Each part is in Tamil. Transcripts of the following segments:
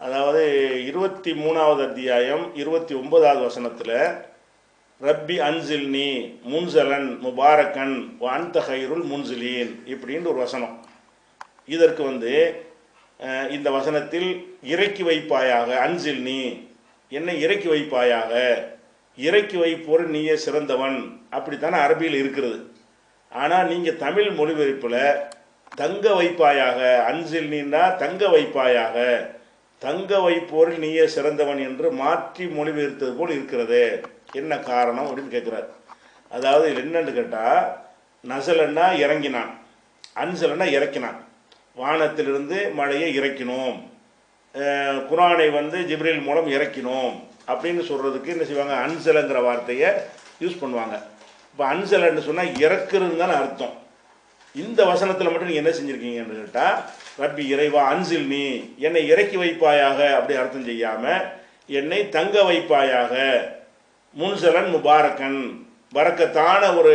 அதாவது இருபத்தி மூணாவது அத்தியாயம் இருபத்தி ஒன்பதாவது வசனத்தில் ரப்பி அன்சில்னி முன்சலன் முபாரக்கன் வாந்த ஹைருல் முன்சிலீன் இப்படின்னு ஒரு வசனம். இதற்கு வந்து இந்த வசனத்தில் இறக்கி வைப்பாயாக அன்சில் நீ என்னை இறக்கி வைப்பாயாக இறக்கி வைப்போர் நீயே சிறந்தவன் அப்படித்தானே அரபியில் இருக்கிறது. ஆனால் நீங்கள் தமிழ் மொழிபெயர்ப்பில் தங்க வைப்பாயாக அன்சில் நீன்னா தங்க வைப்பாயாக தங்க வைப்போரில் நீயே சிறந்தவன் என்று மாற்றி மொழிபெயர்த்தது போல் இருக்கிறது. என்ன காரணம் அப்படின்னு கேட்குறாரு. அதாவது என்னன்னு கேட்டால் நசலன்னா இறங்கினான். அன்சலன்னா இறக்கினான். வானத்திலிருந்து மழையை இறக்கினோம். குரானை வந்து ஜிப்ரீல் மூலம் இறக்கினோம் அப்படின்னு சொல்கிறதுக்கு என்ன செய்வாங்க? அன்சலங்கிற வார்த்தையை யூஸ் பண்ணுவாங்க. இப்போ அன்சலன்னு சொன்னால் இறக்குறதுன்னு தானே அர்த்தம். இந்த வசனத்தில் மட்டும் நீங்கள் என்ன செஞ்சுருக்கீங்கன்னு கேட்டால் ரப்பி இறைவா அன்சில் நீ என்னை இறக்கி வைப்பாயாக அப்படி அர்த்தம் செய்யாமல் என்னை தங்க வைப்பாயாக முன்சலன் முபாரக்கன் பறக்கத்தான ஒரு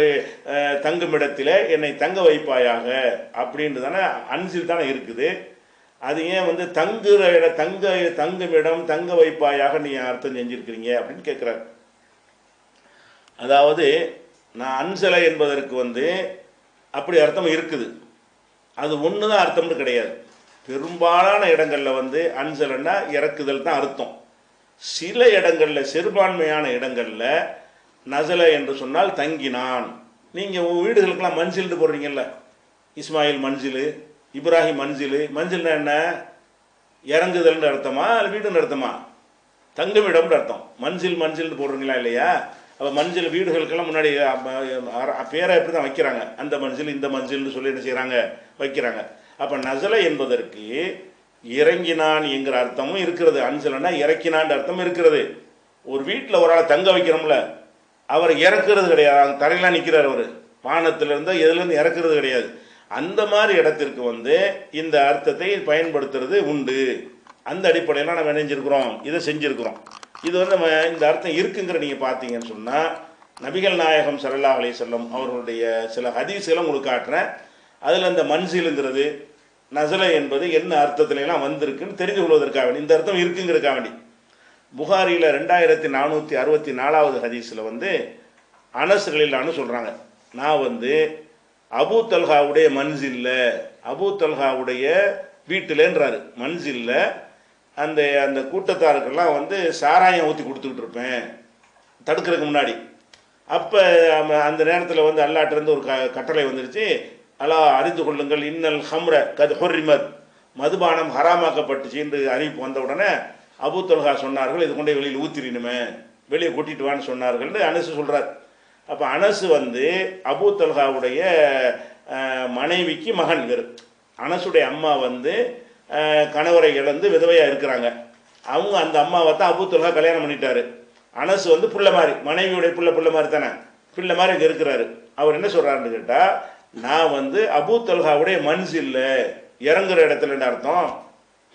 தங்குமிடத்தில் என்னை தங்க வைப்பாயாக அப்படின்ட்டு தானே அன்சில் தானே இருக்குது. அது ஏன் வந்து தங்குற இட தங்க தங்குமிடம் தங்க வைப்பாயாக நீ அர்த்தம் செஞ்சுருக்கிறீங்க? அப்படின்னு கேட்குறாரு அதாவது நான் அன்சலை என்பதற்கு வந்து அப்படி அர்த்தம் இருக்குது. அது ஒன்று தான் அர்த்தம்னு கிடையாது. பெரும்பாலான இடங்களில் வந்து அன்சலன்னா இறக்குதல் தான் அர்த்தம். சில இடங்களில் சிறுபான்மையான இடங்களில் நசல என்று சொன்னால் தங்கினான். நீங்கள் உங்கள் வீடுகளுக்கெல்லாம் மஞ்சள்னு போடுறீங்கல்ல. இஸ்மாயில் மஞ்சில் இப்ராஹிம் மஞ்சில் மஞ்சில்னா என்ன? இறங்குதல்னு அர்த்தமா இல்லை வீடுன்னு அர்த்தமா? தங்குமிடம்னு அர்த்தம். மஞ்சில் மஞ்சில்னு போடுறீங்களா இல்லையா? அப்போ மஞ்சள் வீடுகளுக்கெல்லாம் முன்னாடி பேரை எப்படி தான் வைக்கிறாங்க. அந்த மஞ்சள் இந்த மஞ்சள்னு சொல்லி என்ன செய்கிறாங்க வைக்கிறாங்க. அப்போ நசலை என்பதற்கு இறங்கினான் என்கிற அர்த்தமும் இருக்கிறது. அஞ்சலன்னா இறக்கினான்ற அர்த்தம் இருக்கிறது. ஒரு வீட்டில் ஒரு ஆளை தங்க வைக்கிறோம்ல அவர் இறக்குறது கிடையாது. அங்க தரையெல்லாம் நிற்கிறார் அவர். வானத்திலிருந்து எதுலேருந்து இறக்குறது கிடையாது. அந்த மாதிரி இடத்திற்கு வந்து இந்த அர்த்தத்தை பயன்படுத்துறது உண்டு. அந்த அடிப்படையில் நம்ம இணைஞ்சிருக்கிறோம். இதை செஞ்சுருக்கிறோம். இது வந்து நம்ம இந்த அர்த்தம் இருக்குங்கிற நீங்கள் பார்த்தீங்கன்னு சொன்னால் நபிகள் நாயகம் ஸல்லல்லாஹு அலி வஸல்லம் அவர்களுடைய சில ஹதீஸ்களை உங்களுக்கு காட்டுறேன். அதில் இந்த மன்சிலுங்கிறது நசலை என்பது என்ன அர்த்தத்துலலாம் வந்திருக்குன்னு தெரிந்து கொள்வதற்காக வேண்டி இந்த அர்த்தம் இருக்குங்கிறதுக்காக வேண்டி. புகாரியில் ரெண்டாயிரத்தி நானூற்றி அறுபத்தி நாலாவது ஹதீஸில் வந்து அனசுகளில்லான்னு சொல்கிறாங்க நான் வந்து அபு தல்ஹாவுடைய மன்சில்ல அபு தல்ஹாவுடைய வீட்டிலன்றாரு. மன்சில்ல அந்த அந்த கூட்டத்தாருக்கெல்லாம் வந்து சாராயம் ஊற்றி கொடுத்துக்கிட்டு இருப்பேன். தடுக்கிறதுக்கு முன்னாடி. அப்போ அந்த நேரத்தில் வந்து அல்லாட்டிருந்து ஒரு க கட்டளை வந்துருச்சு. அலா அறிந்து கொள்ளுங்கள் இன்னல் ஹம்ர கது ஹொர்ரிமத். மதுபானம் ஹராமாக்கப்பட்டுச்சு என்று அறிவிப்பு வந்த உடனே அபூ சொன்னார்கள் இது கொண்டே வெளியில் ஊத்திரினுமே வெளியே கூட்டிட்டு வான்னு சொன்னார்கள்னு அனசு சொல்கிறார் அப்போ அனசு வந்து அபூ மனைவிக்கு மகன் இவர். அனசுடைய அம்மா வந்து கணவரை இழந்து விதவையாக இருக்கிறாங்க. அவங்க அந்த அம்மாவை தான் அபூ கல்யாணம் பண்ணிட்டாரு. அனசு வந்து பிள்ளை மாதிரி மனைவியுடைய பிள்ளை பிள்ளை மாதிரி தானே? பிள்ளை மாதிரி இங்கே இருக்கிறாரு. அவர் என்ன சொல்கிறாருன்னு கேட்டால் நான் வந்து அபூ தல்ஹாவுடைய மன்சில்ல இறங்குற இடத்துலன்னு அர்த்தம்?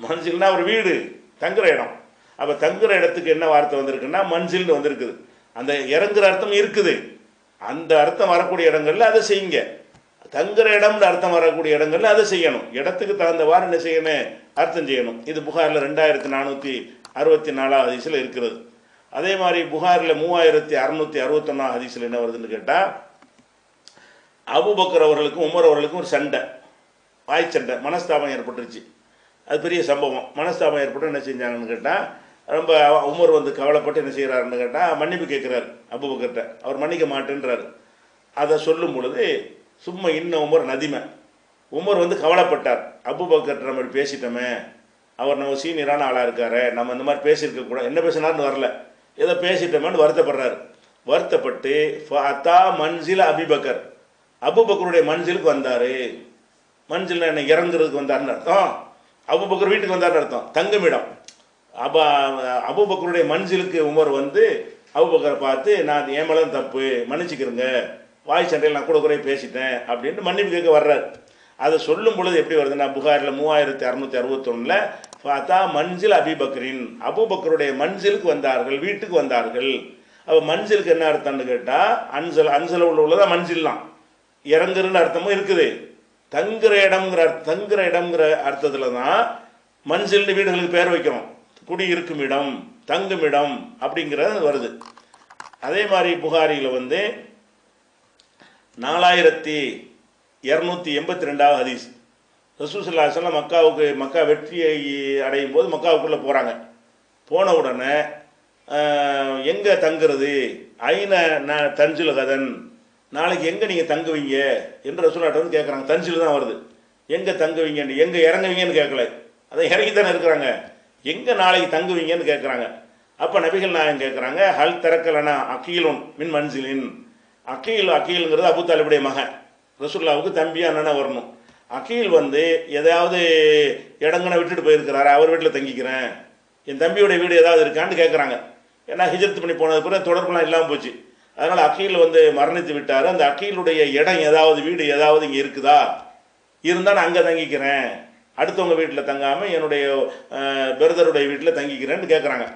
மன்சில்னா ஒரு வீடு தங்குற இடம். அப்போ தங்குற இடத்துக்கு என்ன வார்த்தை வந்திருக்குன்னா மன்சில்னு வந்திருக்குது. அந்த இறங்குற அர்த்தம் இருக்குது. அந்த அர்த்தம் வரக்கூடிய இடங்கள்ல அதை செய்யுங்க. தங்குற இடம்னு அர்த்தம் வரக்கூடிய இடங்கள்ல அதை செய்யணும். இடத்துக்கு தகுந்தவாறு என்ன செய்யணும்? அர்த்தம் செய்யணும். இது புகாரில் ரெண்டாயிரத்தி நானூற்றி அறுபத்தி நாலாவது ஹதீஸில் இருக்கிறது. அதே மாதிரி புகாரில் மூவாயிரத்தி அறுநூத்தி அறுபத்தொன்னா ஹதீஸில் என்ன வருதுன்னு கேட்டால் அபுபக்கர் அவர்களுக்கும் உமர் அவர்களுக்கும் ஒரு சண்டை. வாய் சண்டை. மனஸ்தாபம் ஏற்பட்டுருச்சு. அது பெரிய சம்பவம். மனஸ்தாபம் ஏற்பட்டு என்ன செஞ்சாங்கன்னு கேட்டால் ரொம்ப உமர் வந்து கவலைப்பட்டு என்ன செய்கிறாருன்னு கேட்டால் மன்னிப்பு கேட்குறாரு அபுபக்கர்கிட்ட. அவர் மன்னிக்க மாட்டேன்றாரு. அதை சொல்லும் பொழுது சும்மா இன்னும் உமர் நதிமை. உமர் வந்து கவலைப்பட்டார். அபுபக்கர்கிட்ட நம்ம பேசிட்டோமே. அவர் நம்ம சீனியரான ஆளாக இருக்காரு. நம்ம இந்த மாதிரி பேசியிருக்க கூட என்ன பேசினார்னு வரல. ஏதோ பேசிட்டோமேன்னு வருத்தப்படுறாரு. வருத்தப்பட்டு ஃபஅத்தா மன்சில் அபிபக்கர். அபுபக்கருடைய மன்சிலுக்கு வந்தார். மன்சில் என்ன இறங்குறதுக்கு வந்தார்னு அர்த்தம். அபுபக்கர் வீட்டுக்கு வந்தார்னு அர்த்தம். தங்குமிடம். அப்போ அபுபக்கருடைய மன்சிலுக்கு உமர் வந்து அபுபக்கரை பார்த்து நான் என் மேலே தப்பு? மன்னிச்சுக்கிறேங்க. வாய் சண்டையில் நான் கூட குறைய பேசிட்டேன் அப்படின்ட்டு மன்னிப்பு கேட்க வர்றாரு. அதை சொல்லும் பொழுது எப்படி வருதுன்னா புகாரில் மூவாயிரத்தி அறுநூத்தி அறுபத்தொன்னில் பார்த்தா மன்சில் அபிபக்ரின் அபுபக்கருடைய மன்சிலுக்கு வந்தார்கள் வீட்டுக்கு வந்தார்கள். அப்போ மன்சிலுக்கு என்ன அர்த்தம்னு கேட்டால் அன்சல் அன்சல உள்ள உள்ளதான் மன்சில்லாம் இறங்குறன்னு அர்த்தமும் இருக்குது. தங்குற இடம்ங்கிற அர்த்த- தங்குற இடம்ங்கிற அர்த்தத்தில் தான் மன்சில்னு வீடுகளுக்கு பேர் வைக்கிறோம். குடியிருக்கும் இடம் தங்குமிடம் அப்படிங்கிறது வருது. அதே மாதிரி புகாரியில் வந்து நாலாயிரத்தி இரநூத்தி எண்பத்தி ரெண்டாவது ஹதீஸ் ரசூசல்லாசல்லாம் மக்காவுக்கு மக்கா வெற்றியை அடையும் போது மக்காவுக்குள்ளே போகிறாங்க போன உடனே எங்கே தங்குறது? ஐன ந தஞ்சில் கதன். நாளைக்கு எங்கே நீங்கள் தங்குவீங்க? என்று ரசூலாட்ட வந்து கேட்குறாங்க தஞ்சில் தான் வருது. எங்கே தங்குவீங்கன்னு எங்கே இறங்குவீங்கன்னு கேட்கல அதை இறங்கி தானே இருக்கிறாங்க. எங்கே நாளைக்கு தங்குவீங்கன்னு கேட்குறாங்க அப்போ நபிகள் நாயகம் கேட்குறாங்க ஹல் திறக்கலனா அக்கீலுன் மின் மன்சிலின். அக்கீல் அக்கீலுங்கிறது அபு தாலிபுடைய மகன். ரசூல்லாவுக்கு தம்பி அண்ணனா வரணும். அக்கீல் வந்து எதாவது இடங்கனை விட்டுட்டு போயிருக்கிறாரு? அவர் வீட்டில் தங்கிக்கிறேன். என் தம்பியோடைய வீடு ஏதாவது இருக்கான்னு கேட்குறாங்க ஏன்னா ஹிஜரத் பண்ணி போனது பிறகு தொடர்புலாம் இல்லாமல் போச்சு. அதனால் அக்கீல் வந்து மரணித்து விட்டார். அந்த அக்கீலுடைய இடம் ஏதாவது வீடு ஏதாவது இங்கே இருக்குதா? இருந்தால் நான் அங்கே தங்கிக்கிறேன். அடுத்தவங்க வீட்டில் தங்காமல் என்னுடைய பிரதருடைய வீட்டில் தங்கிக்கிறேன்னு கேட்குறாங்க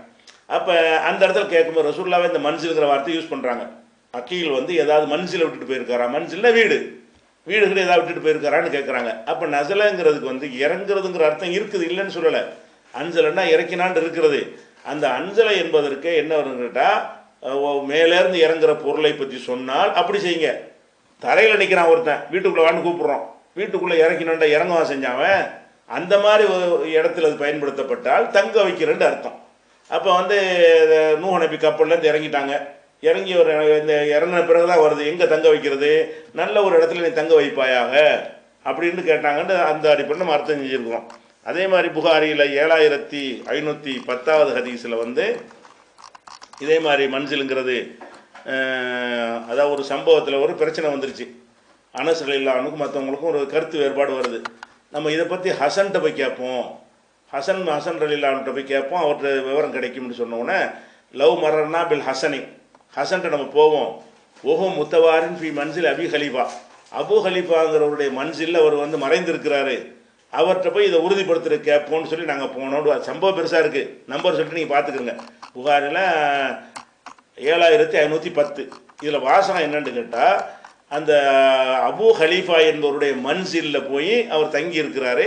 அப்போ அந்த இடத்துல கேட்கும்போது ரசூல்லாவே இந்த மனுஷனுங்கிற வார்த்தை யூஸ் பண்ணுறாங்க அக்கீல் வந்து ஏதாவது மனுஷில் விட்டுட்டு போயிருக்காரா? மன்சில்னா வீடு. வீடுகள் ஏதாவது விட்டுட்டு போயிருக்காரான்னு கேட்குறாங்க அப்போ நசலைங்கிறதுக்கு வந்து இறங்குறதுங்கிற அர்த்தம் இருக்குது இல்லைன்னு சொல்லலை. அஞ்சலைன்னா இறக்கினான்னு இருக்கிறது அந்த அஞ்சலை என்பதற்கு என்ன வரும்னு கேட்டால் மேலேருந்து இறங்குற பொருளை பற்றி சொன்னால் அப்படி செய்யுங்க. தரையில் நிற்கிறான் ஒருத்தன் வீட்டுக்குள்ளே வான்னு கூப்பிட்றோம். வீட்டுக்குள்ளே இறக்கினோண்டா இறங்குவான் செஞ்சாவன் அந்த மாதிரி ஒரு இடத்துல அது பயன்படுத்தப்பட்டால் தங்க வைக்கிறேன்னு அர்த்தம். அப்போ வந்து நூ நபி கப்பல்லேருந்து இறங்கிட்டாங்க. இறங்கி ஒரு இந்த இறங்கின பிறகு தான் வருது. எங்கே தங்க வைக்கிறது? நல்ல ஒரு இடத்துல நீ தங்க வைப்பாயாக? அப்படின்னு கேட்டாங்கன்னு அந்த அடிப்படையில் நம்ம அர்த்தம் செஞ்சுருக்கோம் அதே மாதிரி புகாரியில் ஏழாயிரத்தி ஐநூற்றி பத்தாவது ஹதீஸில் வந்து இதே மாதிரி மஞ்சளுங்கிறது அதாவது ஒரு சம்பவத்தில் ஒரு பிரச்சனை வந்துருச்சு. அனசுகள் இல்லாமனுக்கும் மற்றவங்களுக்கும் ஒரு கருத்து வேறுபாடு வருது. நம்ம இதை பற்றி ஹசன்கிட்ட போய் கேட்போம். ஹசன் ஹசன் ரலில்லான்ட்ட போய் கேட்போம். அவர்கிட்ட விவரம் கிடைக்கும்னு சொன்னோன்னே லவ் மரர்னா பில் ஹசனி. ஹசன்கிட்ட நம்ம போவோம். ஓஹோ முத்தவாரின் ஃபி மன்சில் அபி ஹலீஃபா. அபு ஹலீஃபாங்கிறவருடைய மன்சில் அவர் வந்து மறைந்திருக்கிறாரு. அவர்கிட்ட போய் இதை உறுதிப்படுத்துகிற கேட்போம்னு சொல்லி நாங்கள் போனோம். சம்பவம் பெருசாக இருக்குது நம்பர் சொல்லிட்டு நீங்கள் பார்த்துக்கோங்க புகாரில் ஏழாயிரத்தி ஐநூற்றி பத்து. இதில் வாசகம் என்னன்னு கேட்டால் அந்த அபு ஹலீஃபா என்பவருடைய மன்சிலில் போய் அவர் தங்கி இருக்கிறாரு.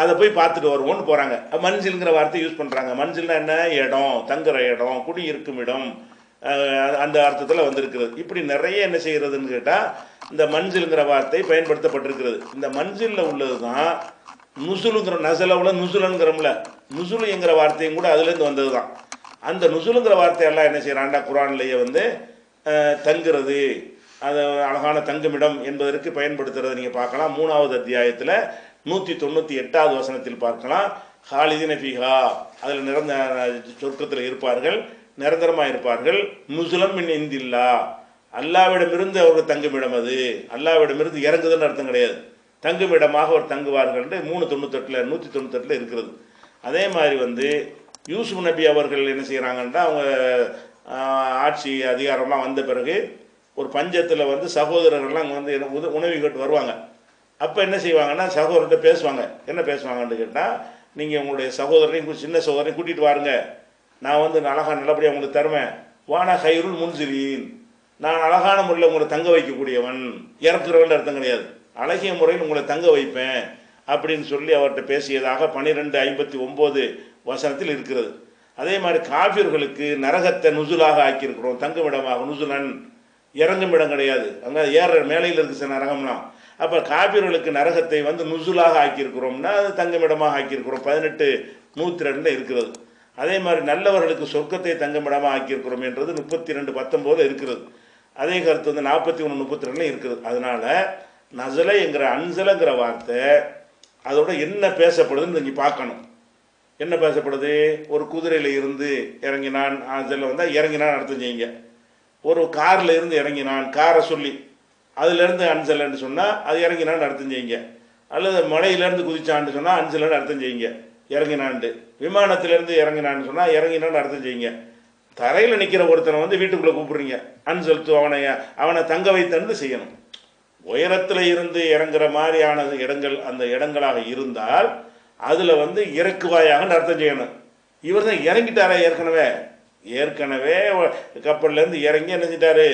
அதை போய் பார்த்துட்டு வருவோம்னு போகிறாங்க மன்சிலுங்கிற வார்த்தை யூஸ் பண்ணுறாங்க மன்சில்னா என்ன? இடம் தங்குற இடம் குடி இருக்கும் இடம். அந்த அர்த்தத்தில் வந்திருக்கிறது. இப்படி நிறைய என்ன செய்கிறதுன்னு கேட்டால் இந்த மஞ்சள்ங்கிற வார்த்தை பயன்படுத்தப்பட்டிருக்கிறது. இந்த மஞ்சளில் உள்ளது தான் நுசுலுங்கிற நசலவில் நுசுலனுங்கிறோம்ல நுசுலுங்கிற வார்த்தையும் கூட அதுலேருந்து வந்தது தான் அந்த நுசுலுங்கிற வார்த்தையெல்லாம் என்ன செய்கிறாண்டா குரான்லேயே வந்து தங்குறது அது அழகான தங்குமிடம் என்பதற்கு பயன்படுத்துறதை நீங்கள் பார்க்கலாம். மூணாவது அத்தியாயத்தில் நூற்றி தொண்ணூற்றி எட்டாவது வசனத்தில் பார்க்கலாம். ஹாலிதின ஃபிஹா அதில் நிறந்த சொர்க்கத்தில் இருப்பார்கள். நிரந்தரமாக இருப்பார்கள். நுசுலம் மின் இந்தில்லா. அல்லாவிடமிருந்து அவர்கள் தங்குமிடம் அது. அல்லாவிடமிருந்து இறங்குதுன்னு அர்த்தம் கிடையாது. தங்குமிடமாக அவர் தங்குவார்கள் மூணு தொண்ணூத்தெட்டில் நூற்றி தொண்ணூத்தெட்டில் இருக்கிறது. அதே மாதிரி வந்து யூசுப் நபி அவர்கள் என்ன செய்கிறாங்கன்னா அவங்க ஆட்சி அதிகாரம்லாம் வந்த பிறகு ஒரு பஞ்சத்தில் வந்து சகோதரர்கள்லாம் அங்கே வந்து உத உணவு கேட்டு வருவாங்க. அப்போ என்ன செய்வாங்கன்னா சகோதரர்கிட்ட பேசுவாங்க. என்ன பேசுவாங்கன்னு கேட்டால் நீங்கள் உங்களுடைய சகோதரனையும் சின்ன சகோதரனையும் கூட்டிகிட்டு வாருங்க. நான் வந்து அழகாக நல்லபடியாக உங்களுக்கு தருவேன். வானா ஹைருள் முன்சிலீன். நான் அழகான முறையில் உங்களை தங்க வைக்கக்கூடியவன். இறக்குறவன் அர்த்தம் கிடையாது. அழகிய முறையில் உங்களை தங்க வைப்பேன் அப்படின்னு சொல்லி அவர்கிட்ட பேசியதாக பன்னிரெண்டு ஐம்பத்தி ஒம்பது வசனத்தில் இருக்கிறது. அதே மாதிரி காபியர்களுக்கு நரகத்தை நுசுலாக ஆக்கியிருக்கிறோம். தங்குமிடமாக நுசுலன். இறங்கும் இடம் கிடையாது. அங்கே ஏற மேலையில் இருக்கு சார் நரகம்லாம் அப்போ காபியர்களுக்கு நரகத்தை வந்து நுசுலாக ஆக்கியிருக்கிறோம்னா அது தங்குமிடமாக ஆக்கியிருக்கிறோம். பதினெட்டு நூற்றி ரெண்டில் இருக்கிறது. அதே மாதிரி நல்லவர்களுக்கு சொர்க்கத்தை தங்குமிடமாக ஆக்கியிருக்கிறோம் என்றது முப்பத்தி ரெண்டு பத்தொம்போது இருக்கிறது. அதே கருத்து வந்து நாற்பத்தி ஒன்று முப்பத்தி ரெண்டுல இருக்குது. அதனால் நசலைங்கிற அன்சலைங்கிற வார்த்தை அதோட என்ன பேசப்படுதுன்னு நீங்கள் பார்க்கணும். என்ன பேசப்படுது? ஒரு குதிரையில் இருந்து இறங்கினான் அதில் வந்தால் இறங்கினான் அர்த்தம் செய்யுங்க. ஒரு காரில் இருந்து இறங்கினான் காரை சொல்லி அதுலேருந்து அன்சலன்னு சொன்னால் அது இறங்கினான்னு அர்த்தம் செய்யுங்க. அல்லது மலையிலேருந்து குதிச்சான்னு சொன்னால் அன்சலன்னு அர்த்தம் செய்யுங்க. இறங்கினான்ட்டு. விமானத்திலேருந்து இறங்கினான்னு சொன்னால் இறங்கினான்னு அர்த்தம் செய்யுங்க. தரையில் நிற்கிற ஒருத்தனை வந்து வீட்டுக்குள்ளே கூப்பிடுறீங்க. அன்சொலுத்து அவனை அவனை தங்க வைத்தன்னு செய்யணும். உயரத்தில் இருந்து இறங்குற மாதிரியான இடங்கள் அந்த இடங்களாக இருந்தால் அதில் வந்து இறக்குவாயாக அர்த்தம் செய்யணும். இவர் தான் இறங்கிட்டாரா ஏற்கனவே. ஏற்கனவே கப்பல்லேருந்து இறங்கி என்ன செஞ்சிட்டாரு?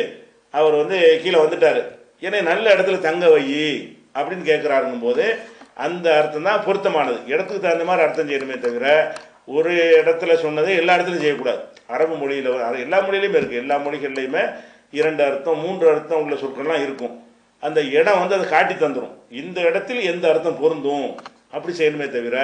அவர் வந்து கீழே வந்துட்டார். என்னை நல்ல இடத்துல தங்க வை அப்படின்னு கேட்குறாருங்கும் போது அந்த அர்த்தம் தான் பொருத்தமானது. இடத்துக்கு தகுந்த மாதிரி அர்த்தம் செய்யணுமே தவிர ஒரு இடத்துல சொன்னதை எல்லா இடத்துலையும் செய்யக்கூடாது. அரபு மொழியில் எல்லா மொழியிலையுமே இருக்குது எல்லா மொழிகள்லையுமே இரண்டு அர்த்தம் மூன்று அர்த்தம் உள்ள சொற்கள்லாம் இருக்கும். அந்த இடம் வந்து அதை காட்டி தந்துடும் இந்த இடத்தில் எந்த அர்த்தம் பொருந்தும்? அப்படி செய்யணுமே தவிர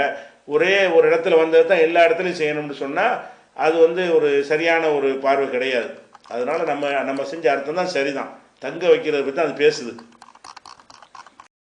ஒரே ஒரு இடத்துல வந்தது தான் எல்லா இடத்துலையும் செய்யணும்னு சொன்னால் அது வந்து ஒரு சரியான ஒரு பார்வை கிடையாது. அதனால் நம்ம நம்ம செஞ்ச அர்த்தம் தான் சரிதான். தங்க வைக்கிறத பற்றி அது பேசுது.